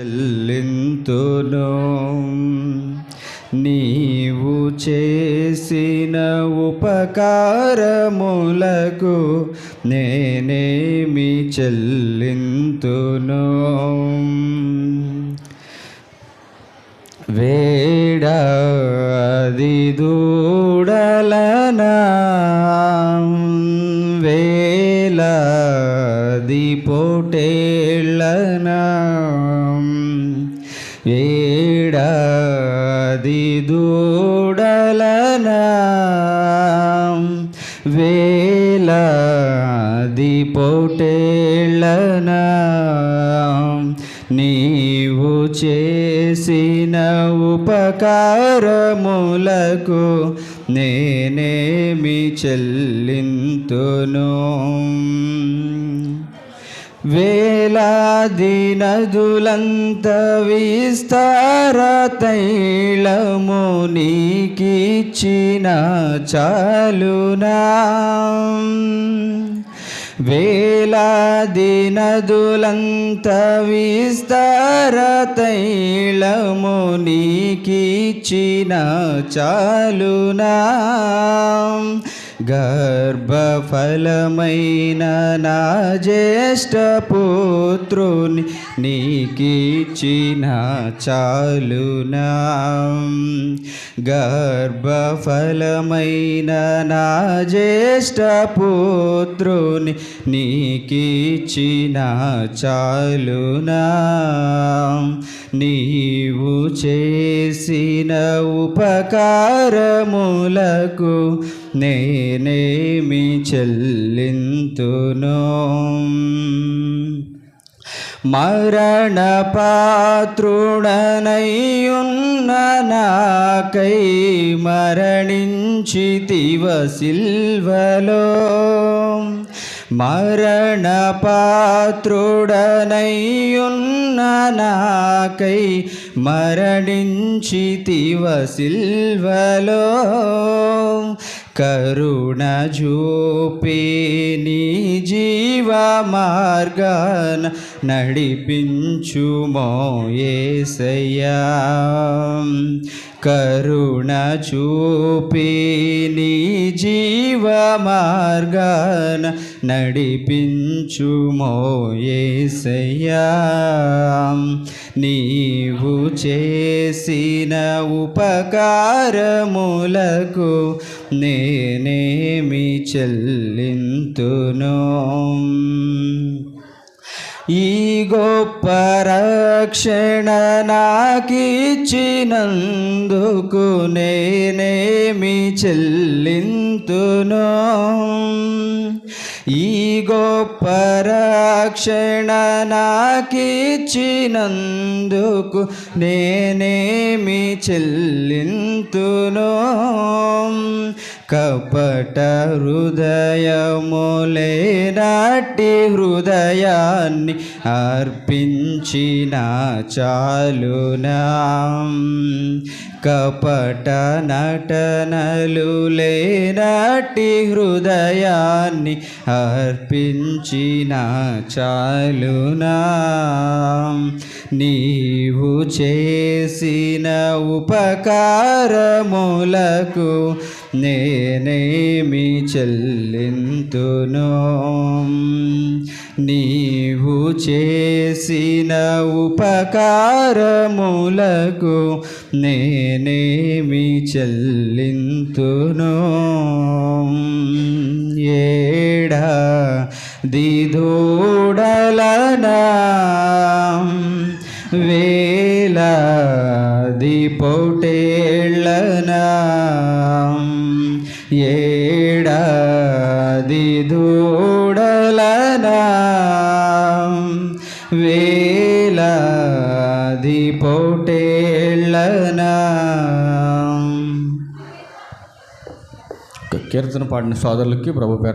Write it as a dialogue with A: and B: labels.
A: చెల్లింతును నీవు చేసిన ఉపకారములకు నేనేమి చెల్లింతును. వేడాది దూ పోటేళ్ళనా ఏడాది దూడలనా వేలాది పోటేళ్ళనా నీవు చేసిన ఉపకారములకు నేనేమి చెల్లింతును? వేలాది నదులంత విస్తార తైళము నీకిచ్చిన చాలునా? వేలాది నదులంత విస్తార తైలము నీకిచ్చిన చాలునా. గర్భఫలమైన నా జ్యేష్ఠ పుత్రుని నీకిచ్చిన చాలునా. గర్భఫలమైన నా జ్యేష్ఠ పుత్రుని నీకిచ్చిన చాలునా. నీవు చేసిన ఉపకారములకు నేనేమి చెల్లింతును. మరణ పాత్రుడనయ్యున్న నాకై మరణించి సిల్వలో. మరణ పాత్రుడనయ్యున్న నాకై మరణించి సిల్వలో. కరుణ చూపి నీ జీవ మార్గాన నడిపించుమో ఏసయ్యా కరుణ చూపి నీ జీవ మార్గాన నడిపించుమో ఏసయ్యా నీవు చేసిన ఉపకారములకు నేనేమి చెల్లింతును? ఈ గొప్ప రక్షణ నాకిచ్చినందుకు నేనేమి చెల్లింతును? ఈ గొప్ప రక్షణ నాకిచ్చినందుకు నేనేమి చెల్లింతును? కపట హృదయములే నాటి హృదయాన్ని అర్పించిన చాలునా. కపట నటనలు లేనటి హృదయాన్ని అర్పించిన చాలునా. నీవు చేసిన ఉపకారములకు నేనేమి చెల్లింతును? నీవు చేసిన ఉపకారములకు నేనేమి చెల్లింతును? ఏడా దిదోడలనా వేలాది దిపోటే ఏడాది దూడలనా వేలాది పోటేళ్ళనా
B: కీర్తన పాడిన సోదరులకి ప్రభు పేరు